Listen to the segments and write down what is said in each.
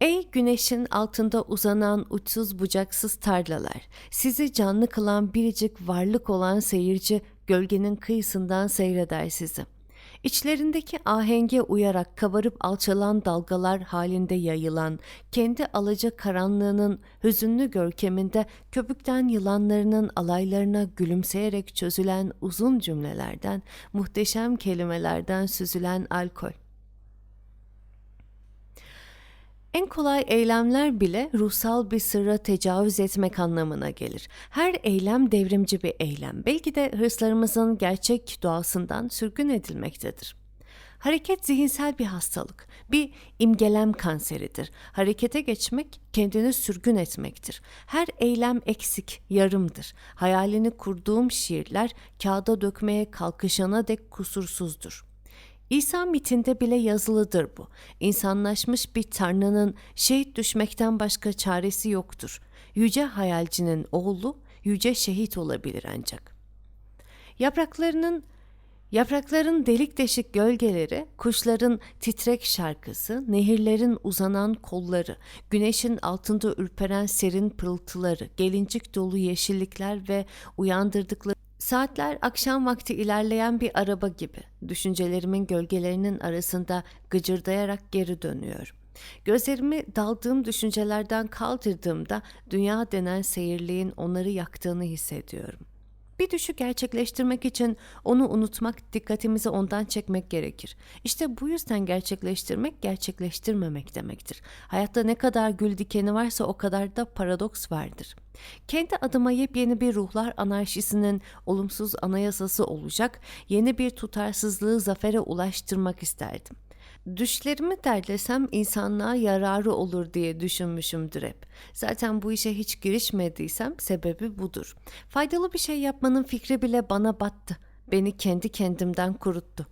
Ey güneşin altında uzanan uçsuz bucaksız tarlalar, sizi canlı kılan biricik varlık olan seyirci gölgenin kıyısından seyreder sizi. İçlerindeki ahenge uyarak kabarıp alçalan dalgalar halinde yayılan, kendi alaca karanlığının hüzünlü görkeminde köpükten yılanlarının alaylarına gülümseyerek çözülen uzun cümlelerden, muhteşem kelimelerden süzülen alkol. En kolay eylemler bile ruhsal bir sırra tecavüz etmek anlamına gelir. Her eylem devrimci bir eylem. Belki de hırslarımızın gerçek doğasından sürgün edilmektedir. Hareket zihinsel bir hastalık, bir imgelem kanseridir. Harekete geçmek kendini sürgün etmektir. Her eylem eksik, yarımdır. Hayalini kurduğum şiirler kağıda dökmeye kalkışana dek kusursuzdur. İsa mitinde bile yazılıdır bu. İnsanlaşmış bir tanrının şehit düşmekten başka çaresi yoktur. Yüce hayalcinin oğlu yüce şehit olabilir ancak. Yapraklarının Yaprakların delik deşik gölgeleri, kuşların titrek şarkısı, nehirlerin uzanan kolları, güneşin altında ürperen serin pırıltıları, gelincik dolu yeşillikler ve uyandırdıkları Saatler akşam vakti ilerleyen bir araba gibi. Düşüncelerimin gölgelerinin arasında gıcırdayarak geri dönüyor. Gözlerimi daldığım düşüncelerden kaldırdığımda dünya denen seyirliğin onları yaktığını hissediyorum. Bir düşü gerçekleştirmek için onu unutmak, dikkatimizi ondan çekmek gerekir. İşte bu yüzden gerçekleştirmek, gerçekleştirmemek demektir. Hayatta ne kadar gül dikeni varsa o kadar da paradoks vardır. Kendi adıma yepyeni bir ruhlar anarşisinin olumsuz anayasası olacak, yeni bir tutarsızlığı zafere ulaştırmak isterdim. Düşlerimi derlesem insanlığa yararı olur diye düşünmüşümdür hep. Zaten bu işe hiç girişmediysem sebebi budur. Faydalı bir şey yapmanın fikri bile bana battı. Beni kendi kendimden kuruttu.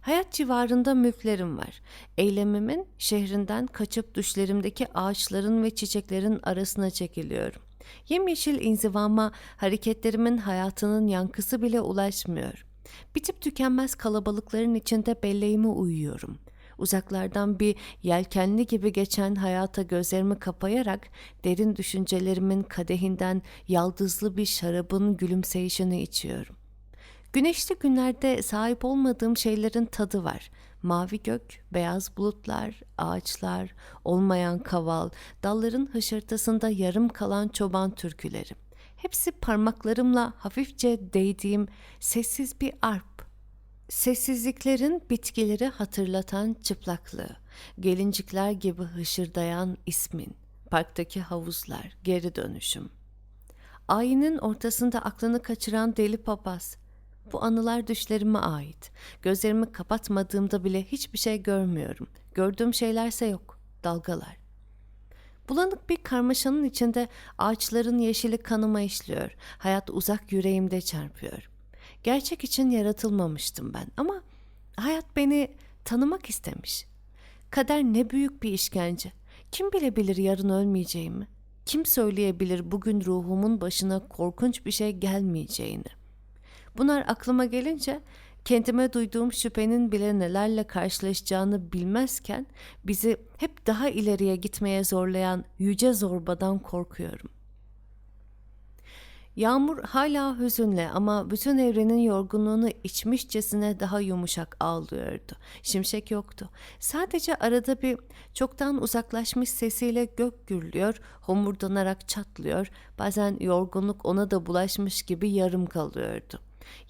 Hayat civarında mülklerim var. Eylemimin şehrinden kaçıp düşlerimdeki ağaçların ve çiçeklerin arasına çekiliyorum. Yemyeşil inzivama hareketlerimin hayatının yankısı bile ulaşmıyor. Bitip tükenmez kalabalıkların içinde belleğime uyuyorum. Uzaklardan bir yelkenli gibi geçen hayata gözlerimi kapayarak derin düşüncelerimin kadehinden yaldızlı bir şarabın gülümseyişini içiyorum. Güneşli günlerde sahip olmadığım şeylerin tadı var. Mavi gök, beyaz bulutlar, ağaçlar, olmayan kaval, dalların hışırtısında yarım kalan çoban türküleri. Hepsi parmaklarımla hafifçe değdiğim sessiz bir arp. Sessizliklerin bitkileri hatırlatan çıplaklığı, gelincikler gibi hışırdayan ismin, parktaki havuzlar, geri dönüşüm. Ayinin ortasında aklını kaçıran deli papaz. Bu anılar düşlerime ait. Gözlerimi kapatmadığımda bile hiçbir şey görmüyorum. Gördüğüm şeylerse yok. Dalgalar. Bulanık bir karmaşanın içinde ağaçların yeşili kanıma işliyor. Hayat uzak yüreğimde çarpıyor. Gerçek için yaratılmamıştım ben ama hayat beni tanımak istemiş. Kader ne büyük bir işkence. Kim bilebilir yarın ölmeyeceğimi? Kim söyleyebilir bugün ruhumun başına korkunç bir şey gelmeyeceğini? Bunlar aklıma gelince kendime duyduğum şüphenin bile nelerle karşılaşacağını bilmezken bizi hep daha ileriye gitmeye zorlayan yüce zorbadan korkuyorum. Yağmur hala hüzünle ama bütün evrenin yorgunluğunu içmişçesine daha yumuşak ağlıyordu. Şimşek yoktu. Sadece arada bir çoktan uzaklaşmış sesiyle gök gürlüyor, homurdanarak çatlıyor. Bazen yorgunluk ona da bulaşmış gibi yarım kalıyordu.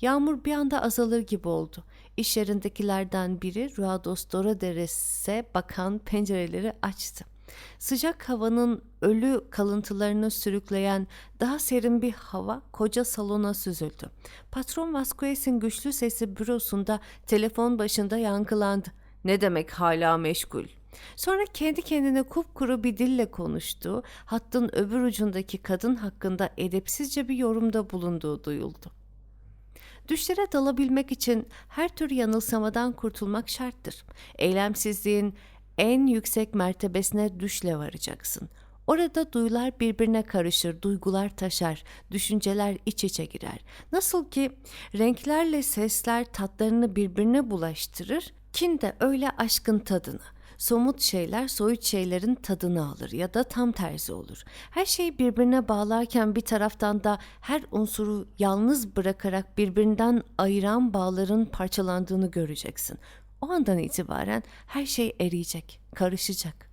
Yağmur bir anda azalır gibi oldu. İş yerindekilerden biri Ruados Doroderes'e bakan pencereleri açtı. Sıcak havanın ölü kalıntılarını sürükleyen daha serin bir hava koca salona süzüldü. Patron Vasquez'in güçlü sesi bürosunda telefon başında yankılandı. Ne demek hala meşgul? Sonra kendi kendine kupkuru bir dille konuştu. Hattın öbür ucundaki kadın hakkında edepsizce bir yorumda bulunduğu duyuldu. Düşlere dalabilmek için her tür yanılsamadan kurtulmak şarttır. Eylemsizliğin en yüksek mertebesine düşle varacaksın. Orada duyular birbirine karışır, duygular taşar, düşünceler iç içe girer. Nasıl ki renklerle sesler tatlarını birbirine bulaştırır, kin de öyle aşkın tadını. somut şeyler soyut şeylerin tadını alır ya da tam tersi olur. Her şeyi birbirine bağlarken bir taraftan da her unsuru yalnız bırakarak birbirinden ayıran bağların parçalandığını göreceksin. O andan itibaren her şey eriyecek, karışacak.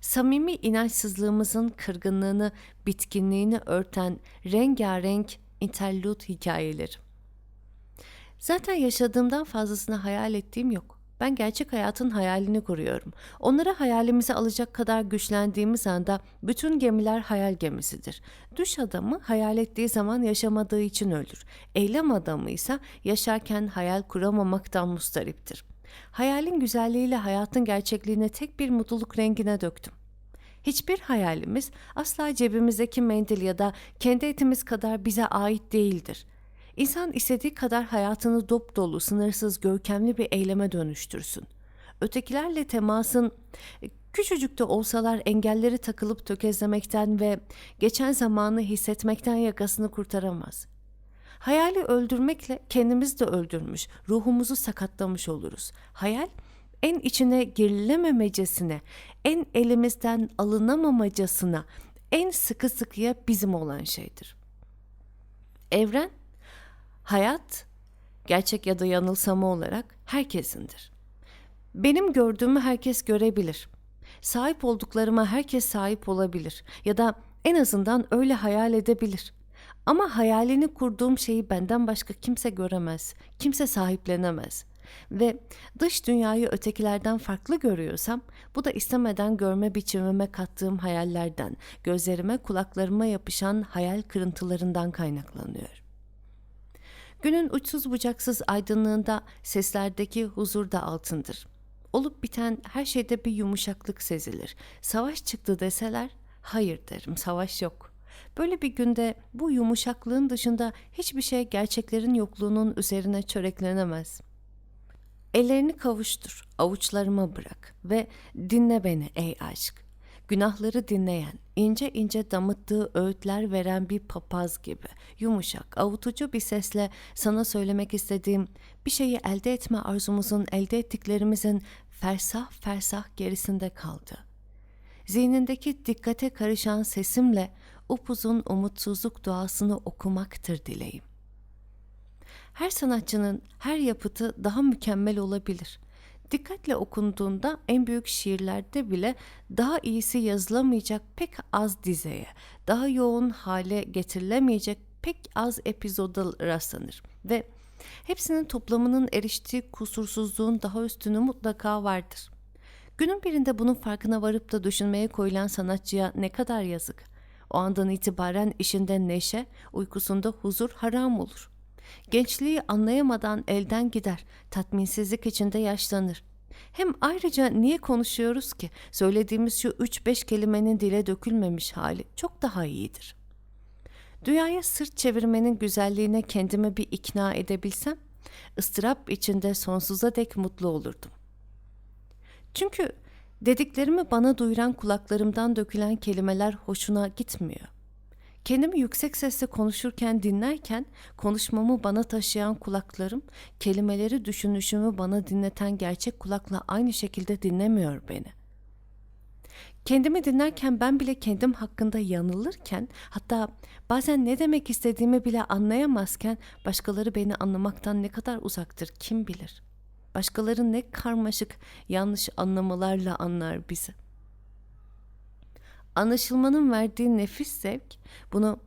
Samimi inançsızlığımızın kırgınlığını, bitkinliğini örten rengarenk interlude hikayeleri. Zaten yaşadığımdan fazlasını hayal ettiğim yok. Ben gerçek hayatın hayalini kuruyorum. Onları hayalimize alacak kadar güçlendiğimiz anda bütün gemiler hayal gemisidir. Düş adamı hayal ettiği zaman yaşamadığı için ölür. Eylem adamı ise yaşarken hayal kuramamaktan mustariptir. Hayalin güzelliğiyle hayatın gerçekliğine tek bir mutluluk rengine döktüm. Hiçbir hayalimiz asla cebimizdeki mendil ya da kendi etimiz kadar bize ait değildir. İnsan istediği kadar hayatını dop dolu, sınırsız, görkemli bir eyleme dönüştürsün. Ötekilerle temasın küçücük de olsalar engelleri takılıp tökezlemekten ve geçen zamanı hissetmekten yakasını kurtaramaz. Hayali öldürmekle kendimizi de öldürmüş, ruhumuzu sakatlamış oluruz. Hayal en içine girilememecesine, en elimizden alınamamacasına, en sıkı sıkıya bizim olan şeydir. Evren, hayat, gerçek ya da yanılsama olarak herkesindir. Benim gördüğümü herkes görebilir. Sahip olduklarıma herkes sahip olabilir ya da en azından öyle hayal edebilir. Ama hayalini kurduğum şeyi benden başka kimse göremez, kimse sahiplenemez. Ve dış dünyayı ötekilerden farklı görüyorsam bu da istemeden görme biçimime kattığım hayallerden, gözlerime kulaklarıma yapışan hayal kırıntılarından kaynaklanıyor. Günün uçsuz bucaksız aydınlığında seslerdeki huzur da altındır. Olup biten her şeyde bir yumuşaklık sezilir. Savaş çıktı deseler, hayır derim savaş yok. Böyle bir günde bu yumuşaklığın dışında hiçbir şey gerçeklerin yokluğunun üzerine çöreklenemez. Ellerini kavuştur, avuçlarıma bırak ve dinle beni ey aşk. Günahları dinleyen, ince ince damıttığı öğütler veren bir papaz gibi, yumuşak, avutucu bir sesle sana söylemek istediğim bir şeyi elde etme arzumuzun, elde ettiklerimizin fersah fersah gerisinde kaldı. Zihnindeki dikkate karışan sesimle upuzun umutsuzluk duasını okumaktır dileğim. Her sanatçının her yapıtı daha mükemmel olabilir. Dikkatle okunduğunda en büyük şiirlerde bile daha iyisi yazılamayacak pek az dizeye, daha yoğun hale getirilemeyecek pek az epizoda rastlanır ve hepsinin toplamının eriştiği kusursuzluğun daha üstünü mutlaka vardır. Günün birinde bunun farkına varıp da düşünmeye koyulan sanatçıya ne kadar yazık. O andan itibaren işinde neşe, uykusunda huzur haram olur.'' Gençliği anlayamadan elden gider, tatminsizlik içinde yaşlanır. Hem ayrıca niye konuşuyoruz ki? Söylediğimiz şu üç beş kelimenin dile dökülmemiş hali çok daha iyidir. Dünyaya sırt çevirmenin güzelliğine kendimi bir ikna edebilsem, ıstırap içinde sonsuza dek mutlu olurdum. Çünkü dediklerimi bana duyuran kulaklarımdan dökülen kelimeler hoşuna gitmiyor. Kendimi yüksek sesle konuşurken dinlerken konuşmamı bana taşıyan kulaklarım kelimeleri düşünüşümü bana dinleten gerçek kulakla aynı şekilde dinlemiyor beni. Kendimi dinlerken ben bile kendim hakkında yanılırken hatta bazen ne demek istediğimi bile anlayamazken başkaları beni anlamaktan ne kadar uzaktır kim bilir. Başkaları ne karmaşık yanlış anlamalarla anlar bizi.'' Anlaşılmanın verdiği nefis zevk bunu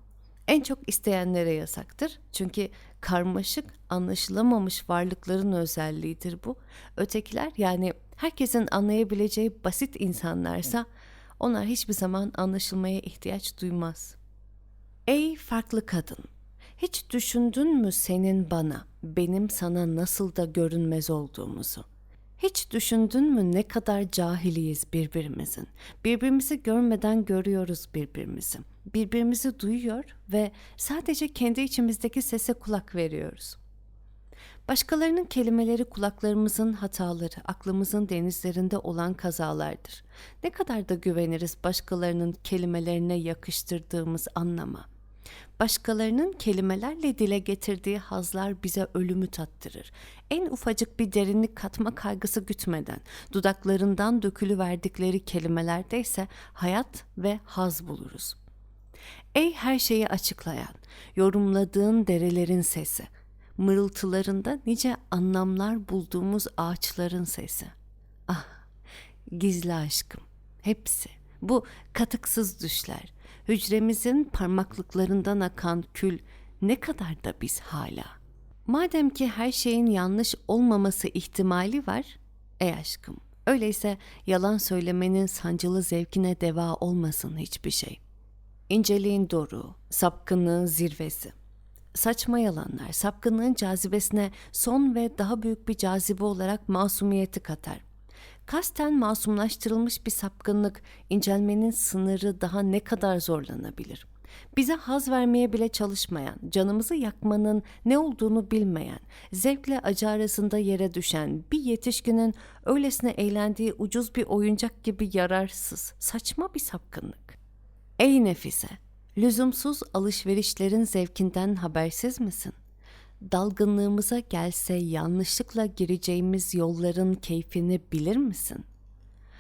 en çok isteyenlere yasaktır. Çünkü karmaşık, anlaşılamamış varlıkların özelliğidir bu. Ötekiler yani herkesin anlayabileceği basit insanlarsa onlar hiçbir zaman anlaşılmaya ihtiyaç duymaz. Ey farklı kadın, hiç düşündün mü senin bana, benim sana nasıl da görünmez olduğumuzu? Hiç düşündün mü ne kadar cahiliyiz birbirimizin? Birbirimizi görmeden görüyoruz birbirimizi. Birbirimizi duyuyor ve sadece kendi içimizdeki sese kulak veriyoruz. Başkalarının kelimeleri kulaklarımızın hataları, aklımızın denizlerinde olan kazalardır. Ne kadar da güveniriz başkalarının kelimelerine yakıştırdığımız anlama. Başkalarının kelimelerle dile getirdiği hazlar bize ölümü tattırır. En ufacık bir derinlik katma kaygısı gütmeden, dudaklarından dökülü verdikleri kelimelerde ise hayat ve haz buluruz. Ey her şeyi açıklayan, yorumladığın derelerin sesi, mırıltılarında nice anlamlar bulduğumuz ağaçların sesi. Ah, gizli aşkım, hepsi, bu katıksız düşler, hücremizin parmaklıklarından akan kül ne kadar da biz hala. Madem ki her şeyin yanlış olmaması ihtimali var, ey aşkım, öyleyse yalan söylemenin sancılı zevkine deva olmasın hiçbir şey. İnceliğin doruğu, sapkınlığın zirvesi. Saçma yalanlar, sapkınlığın cazibesine son ve daha büyük bir cazibe olarak masumiyeti katar. Kasten masumlaştırılmış bir sapkınlık, incelmenin sınırı daha ne kadar zorlanabilir? Bize haz vermeye bile çalışmayan, canımızı yakmanın ne olduğunu bilmeyen, zevkle acı arasında yere düşen bir yetişkinin öylesine eğlendiği ucuz bir oyuncak gibi yararsız, saçma bir sapkınlık. Ey Nefise, lüzumsuz alışverişlerin zevkinden habersiz misin? Dalgınlığımıza gelse yanlışlıkla gireceğimiz yolların keyfini bilir misin?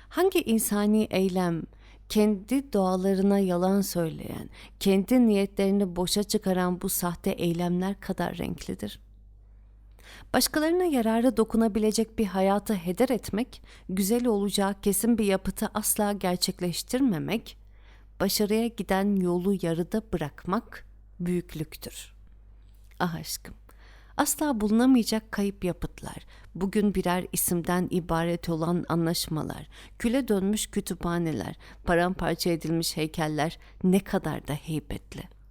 Hangi insani eylem kendi doğalarına yalan söyleyen, kendi niyetlerini boşa çıkaran bu sahte eylemler kadar renklidir? Başkalarına yararı dokunabilecek bir hayatı heder etmek, güzel olacağı kesin bir yapıtı asla gerçekleştirmemek, başarıya giden yolu yarıda bırakmak büyüklüktür. Ah aşkım, asla bulunamayacak kayıp yapıtlar, bugün birer isimden ibaret olan anlaşmalar, küle dönmüş kütüphaneler, paramparça edilmiş heykeller ne kadar da heybetli.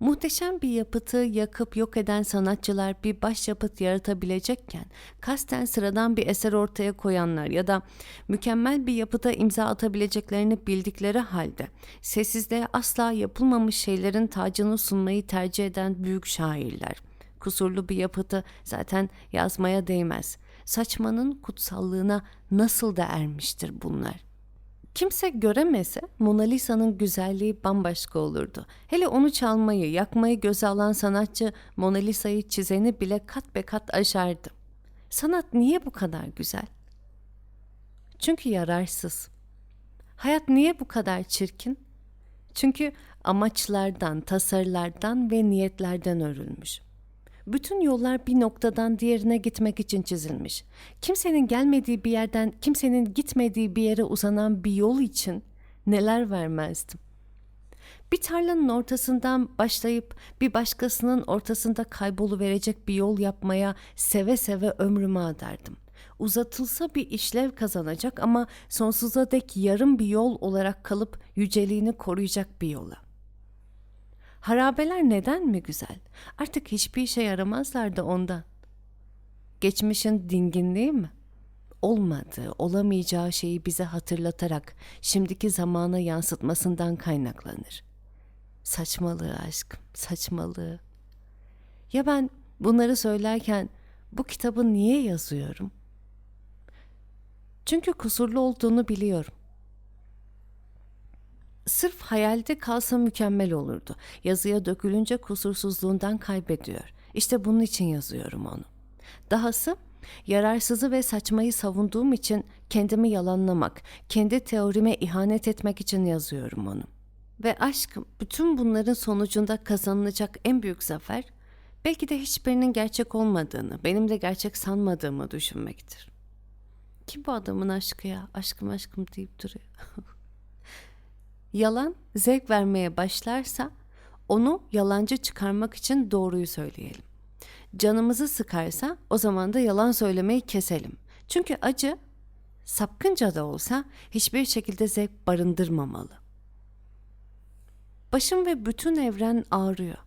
Muhteşem bir yapıtı yakıp yok eden sanatçılar bir başyapıt yaratabilecekken, kasten sıradan bir eser ortaya koyanlar ya da mükemmel bir yapıda imza atabileceklerini bildikleri halde, sessizliğe asla yapılmamış şeylerin tacını sunmayı tercih eden büyük şairler. Kusurlu bir yapıtı zaten yazmaya değmez. Saçmanın kutsallığına nasıl da ermiştir bunlar. Kimse göremese Mona Lisa'nın güzelliği bambaşka olurdu. Hele onu çalmayı, yakmayı göze alan sanatçı Mona Lisa'yı çizeni bile kat be kat aşardı. Sanat niye bu kadar güzel? Çünkü yararsız. Hayat niye bu kadar çirkin? Çünkü amaçlardan, tasarılardan ve niyetlerden örülmüş. Bütün yollar bir noktadan diğerine gitmek için çizilmiş. Kimsenin gelmediği bir yerden kimsenin gitmediği bir yere uzanan bir yol için neler vermezdim. Bir tarlanın ortasından başlayıp bir başkasının ortasında kaybolu verecek bir yol yapmaya seve seve ömrümü adardım. Uzatılsa bir işlev kazanacak ama sonsuza dek yarım bir yol olarak kalıp yüceliğini koruyacak bir yola. Harabeler neden mi güzel? Artık hiçbir işe yaramazlar da ondan. Geçmişin dinginliği mi? Olmadığı, olamayacağı şeyi bize hatırlatarak şimdiki zamana yansıtmasından kaynaklanır. Saçmalığı aşkım, saçmalığı. Ya ben bunları söylerken bu kitabı niye yazıyorum? Çünkü kusurlu olduğunu biliyorum. Sırf hayalde kalsa mükemmel olurdu. Yazıya dökülünce kusursuzluğundan kaybediyor. İşte bunun için yazıyorum onu. Dahası yararsızı ve saçmayı savunduğum için kendimi yalanlamak, kendi teorime ihanet etmek için yazıyorum onu. Ve aşkım bütün bunların sonucunda kazanılacak en büyük zafer belki de hiçbirinin gerçek olmadığını, benim de gerçek sanmadığımı düşünmektir. Kim bu adamın aşkı ya? Aşkım aşkım deyip duruyor. Yalan zevk vermeye başlarsa onu yalancı çıkarmak için doğruyu söyleyelim. Canımızı sıkarsa o zaman da yalan söylemeyi keselim. Çünkü acı sapkınca da olsa hiçbir şekilde zevk barındırmamalı. Başım ve bütün evren ağrıyor.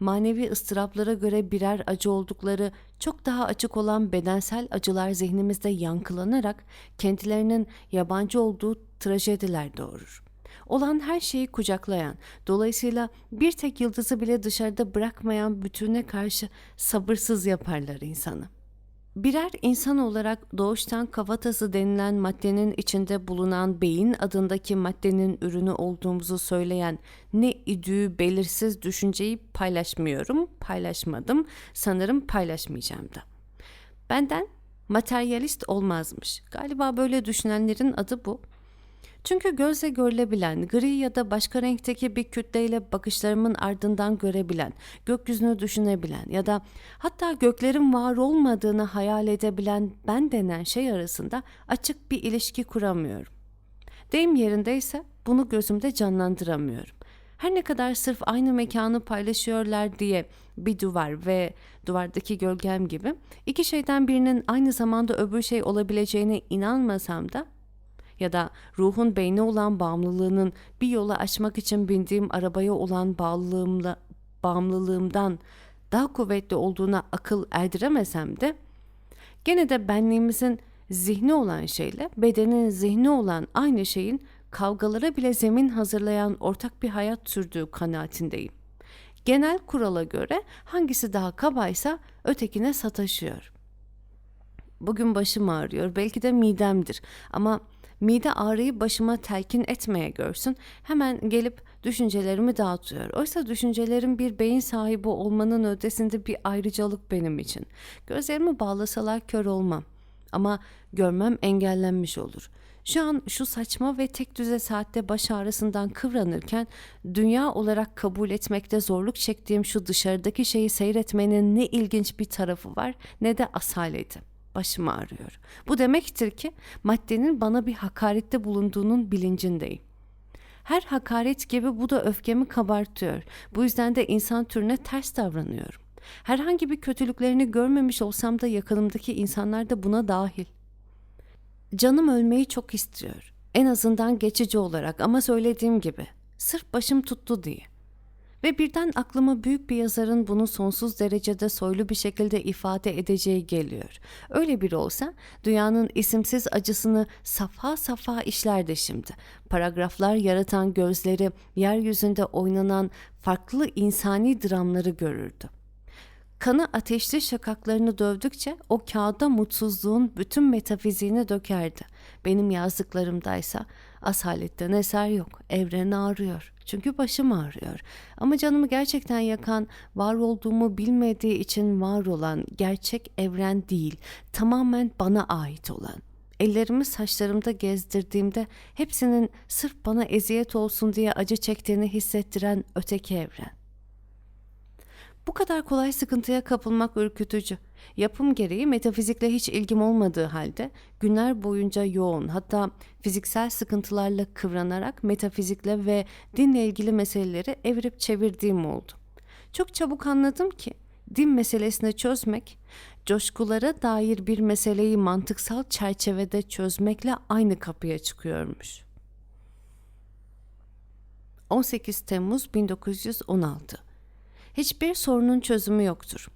Manevi ıstıraplara göre birer acı oldukları çok daha açık olan bedensel acılar zihnimizde yankılanarak kendilerinin yabancı olduğu trajediler doğurur olan her şeyi kucaklayan, dolayısıyla bir tek yıldızı bile dışarıda bırakmayan bütüne karşı sabırsız yaparlar insanı. Birer insan olarak doğuştan kafatası denilen maddenin içinde bulunan beyin adındaki maddenin ürünü olduğumuzu söyleyen ne idüğü belirsiz düşünceyi paylaşmıyorum, paylaşmadım, sanırım paylaşmayacağım da. Benden materyalist olmazmış. Galiba böyle düşünenlerin adı bu. Çünkü gözle görülebilen, gri ya da başka renkteki bir kütleyle bakışlarımın ardından görebilen, gökyüzünü düşünebilen ya da hatta göklerin var olmadığını hayal edebilen ben denen şey arasında açık bir ilişki kuramıyorum. Deyim yerindeyse bunu gözümde canlandıramıyorum. Her ne kadar sırf aynı mekanı paylaşıyorlar diye bir duvar ve duvardaki gölgem gibi iki şeyden birinin aynı zamanda öbür şey olabileceğine inanmasam da ya da ruhun beyne olan bağımlılığının bir yola açmak için bindiğim arabaya olan bağlılığımla, bağımlılığımdan daha kuvvetli olduğuna akıl erdiremesem de gene de benliğimizin zihni olan şeyle bedenin zihni olan aynı şeyin kavgalara bile zemin hazırlayan ortak bir hayat sürdüğü kanaatindeyim. Genel kurala göre hangisi daha kabaysa ötekine sataşıyor. Bugün başım ağrıyor, belki de midemdir ama mide ağrıyı başıma telkin etmeye görsün, hemen gelip düşüncelerimi dağıtıyor. Oysa düşüncelerim bir beyin sahibi olmanın ötesinde bir ayrıcalık benim için. Gözlerimi bağlasalar kör olmam ama görmem engellenmiş olur. Şu an şu saçma ve tek düze saatte baş ağrısından kıvranırken dünya olarak kabul etmekte zorluk çektiğim şu dışarıdaki şeyi seyretmenin ne ilginç bir tarafı var ne de asaleti. Başım ağrıyor. Bu demektir ki maddenin bana bir hakarette bulunduğunun bilincindeyim. Her hakaret gibi bu da öfkemi kabartıyor. Bu yüzden de insan türüne ters davranıyorum. Herhangi bir kötülüklerini görmemiş olsam da yakınımdaki insanlar da buna dahil. Canım ölmeyi çok istiyor. En azından geçici olarak ama söylediğim gibi sırf başım tuttu diye. Ve birden aklıma büyük bir yazarın bunu sonsuz derecede soylu bir şekilde ifade edeceği geliyor. Öyle biri olsa dünyanın isimsiz acısını safha safha işlerdi şimdi. Paragraflar yaratan gözleri yeryüzünde oynanan farklı insani dramları görürdü. Kanı ateşli şakaklarını dövdükçe o kağıda mutsuzluğun bütün metafiziğini dökerdi. Benim yazdıklarımdaysa asaletten eser yok. Evren ağrıyor. Çünkü başım ağrıyor. Ama canımı gerçekten yakan, var olduğumu bilmediği için var olan gerçek evren değil, tamamen bana ait olan. Ellerimi saçlarımda gezdirdiğimde hepsinin sırf bana eziyet olsun diye acı çektiğini hissettiren öteki evren. Bu kadar kolay sıkıntıya kapılmak ürkütücü. Yapım gereği metafizikle hiç ilgim olmadığı halde günler boyunca yoğun hatta fiziksel sıkıntılarla kıvranarak metafizikle ve dinle ilgili meseleleri evirip çevirdiğim oldu. Çok çabuk anladım ki din meselesini çözmek, coşkulara dair bir meseleyi mantıksal çerçevede çözmekle aynı kapıya çıkıyormuş. 18 Temmuz 1916 Hiçbir sorunun çözümü yoktur.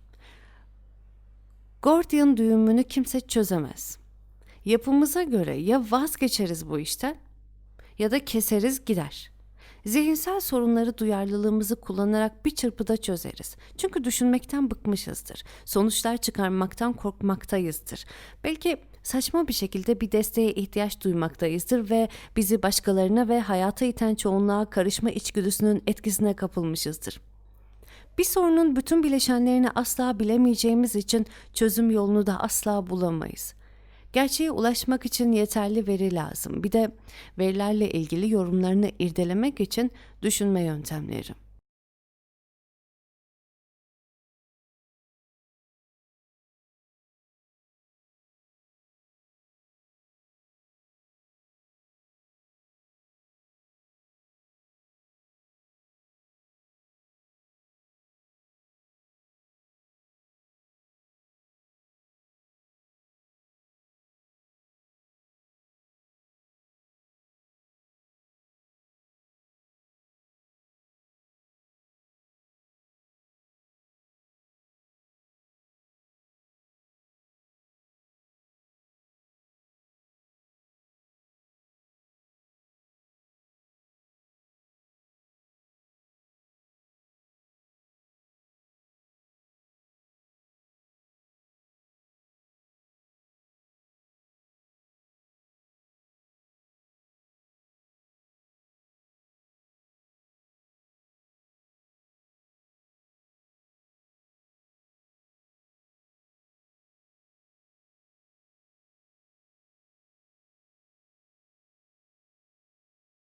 Gordian düğümünü kimse çözemez. Yapımıza göre ya vazgeçeriz bu işten ya da keseriz gider. Zihinsel sorunları duyarlılığımızı kullanarak bir çırpıda çözeriz. Çünkü düşünmekten bıkmışızdır. Sonuçlar çıkarmaktan korkmaktayızdır. Belki saçma bir şekilde bir desteğe ihtiyaç duymaktayızdır ve bizi başkalarına ve hayata iten çoğunluğa karışma içgüdüsünün etkisine kapılmışızdır. Bir sorunun bütün bileşenlerini asla bilemeyeceğimiz için çözüm yolunu da asla bulamayız. Gerçeğe ulaşmak için yeterli veri lazım. Bir de verilerle ilgili yorumlarını irdelemek için düşünme yöntemleri.